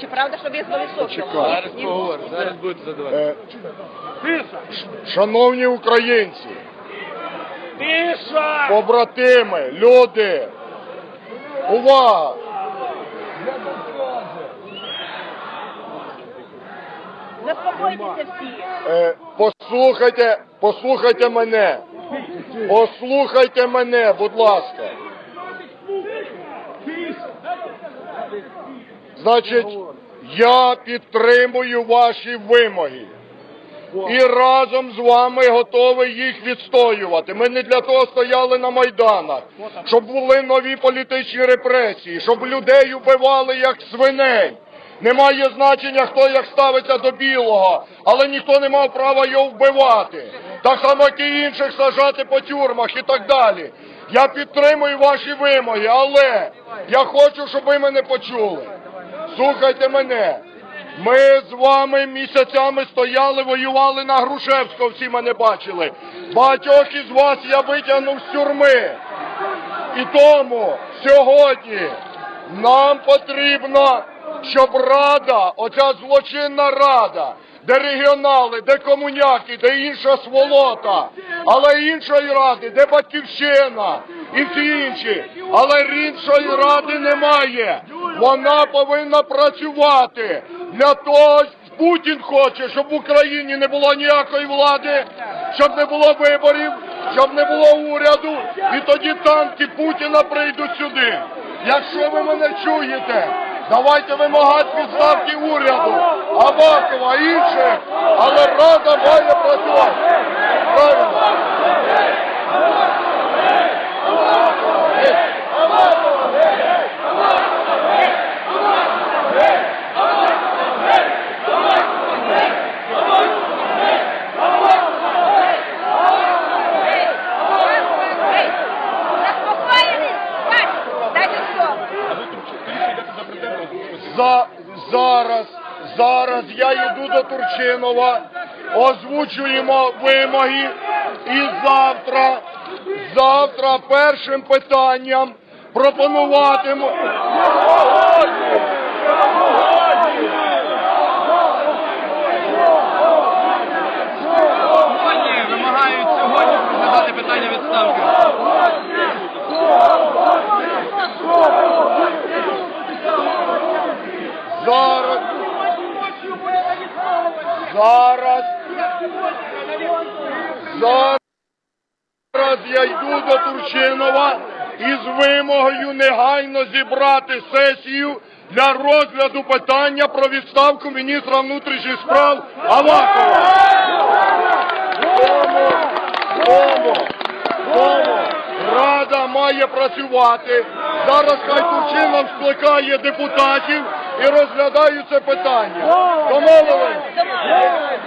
чи правда, що Сокіла? Почекай. Зараз поговоримо, зараз задавати. Е, Шановні українці, побратими, люди, увага! Заспокойтеся всі. Е, Послухайте, послухайте мене. Послухайте мене, будь ласка. Значить, я підтримую ваші вимоги. І разом з вами готовий їх відстоювати. Ми не для того стояли на Майданах, щоб були нові політичні репресії, щоб людей убивали як свиней. Немає значення, хто як ставиться до білого, але ніхто не мав права його вбивати. Так само, як і інших сажати по тюрмах і так далі. Я підтримую ваші вимоги, але я хочу, щоб ви мене почули. Слухайте мене. Ми з вами місяцями стояли, воювали на Грушевського, всі мене бачили. Багатьох із вас я витягнув з тюрми. І тому сьогодні нам потрібно, щоб рада, оця злочинна рада, де регіонали, де комуняки, де інша сволота, але іншої ради, де батьківщина і всі інші, але іншої ради немає. Вона повинна працювати для того. Путін хоче, щоб в Україні не було ніякої влади, щоб не було виборів, щоб не було уряду, і тоді танки Путіна прийдуть сюди. Якщо ви мене чуєте, давайте вимагати відставки уряду, Авакова, інших, але Рада має працювати. За, зараз, зараз я йду до Турчинова, озвучуємо вимоги і завтра, завтра першим питанням пропонуватиму. Сьогодні вимагають сьогодні розглядати питання відставки. Зараз, зараз, зараз я йду до Турчинова із вимогою негайно зібрати сесію для розгляду питання про відставку міністра внутрішніх справ Авакова. Тому, тому, тому Рада має працювати. Зараз хай Турчинов скликає депутатів і розглядаю це питання. Домовились? Нехай